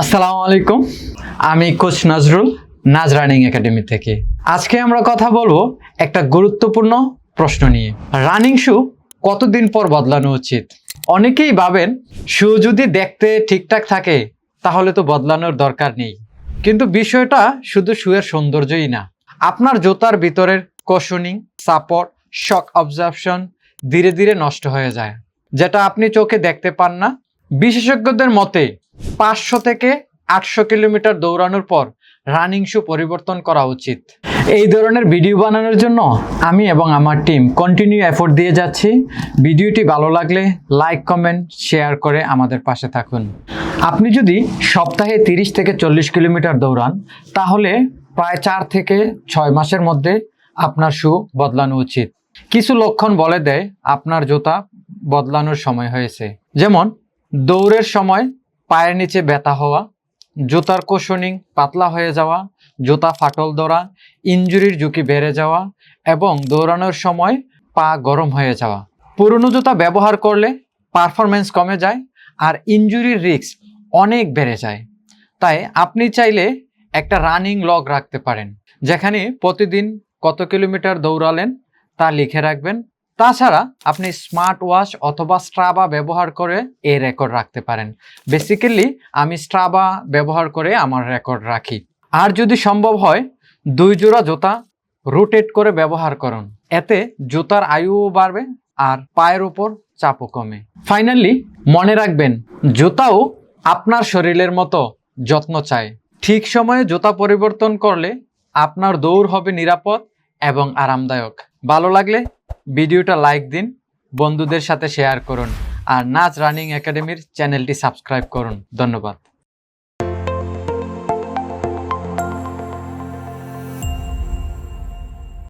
আসসালামু আলাইকুম। আমি coach Nazrul, Naz running academy থেকে। আজকে আমরা কথা বলব একটা গুরুত্বপূর্ণ প্রশ্ন নিয়ে। রানিং শু কতদিন পর বদলানো উচিত? অনেকেই ভাবেন, শু যদি দেখতে ঠিকঠাক থাকে, তাহলে তো বদলানোর দরকার নেই। কিন্তু বিষয়টা শুধু শুয়ের সৌন্দর্যই না। আপনার জুতার ভিতরের কোশনিং সাপোর্ট শক অবজারপশন ধীরে ধীরে নষ্ট হয়ে যায়, যেটা আপনি চোখে দেখতে পান না। বিশেষজ্ঞদের মতে পাঁচশো থেকে আটশো কিলোমিটার দৌড়ানোর পর রানিং শু পরিবর্তন করা উচিত। এই ধরনের ভিডিও বানানোর জন্য আমি এবং আমার টিম কন্টিনিউ এফোর্ট দিয়ে যাচ্ছি। ভিডিওটি ভালো লাগলে লাইক কমেন্ট শেয়ার করে আমাদের পাশে থাকুন। আপনি যদি সপ্তাহে তিরিশ থেকে চল্লিশ কিলোমিটার দৌড়ান, তাহলে প্রায় চার থেকে ছয় মাসের মধ্যে আপনার শু বদলানো উচিত। কিছু লক্ষণ বলে দেয় আপনার জুতা বদলানোর সময় হয়েছে। যেমন, দৌড়ের সময় পায়ের নিচে ব্যথা হওয়া, জুতার কোশনিং, পাতলা হয়ে যাওয়া, জুতা ফাটল ধরা, ইনজুরির ঝুঁকি বেড়ে যাওয়া এবং দৌড়ানোর সময় পা গরম হয়ে যাওয়া। পুরনো জুতা ব্যবহার করলে পারফরমেন্স কমে যায় আর ইনজুরির রিস্ক অনেক বেড়ে যায়। তাই আপনি চাইলে একটা রানিং লগ রাখতে পারেন, যেখানে প্রতিদিন কত কিলোমিটার দৌড়ালেন তা লিখে রাখবেন তাছাড়া আপনি স্মার্ট ওয়াচ অথবা স্ট্রাবা ব্যবহার করে এই রেকর্ড রাখতে পারেন। বেসিক্যালি আমি স্ট্রাবা ব্যবহার করে আমার রেকর্ড রাখি। আর যদি সম্ভব হয়, দুই জোড়া জুতা রোটেট করে ব্যবহার করুন। এতে জুতার আয়ুও বাড়বে আর পায়ের উপর চাপও কমে। ফাইনালি মনে রাখবেন, জুতাও আপনার শরীরের মতো যত্ন চায়। ঠিক সময়ে জুতা পরিবর্তন করলে আপনার দৌড় হবে নিরাপদ এবং আরামদায়ক। ভালো লাগলে ভিডিওটা লাইক দিন, বন্ধুদের সাথে শেয়ার করুন, আর নাচ রানিং একাডেমির চ্যানেলটি সাবস্ক্রাইব করুন। ধন্যবাদ।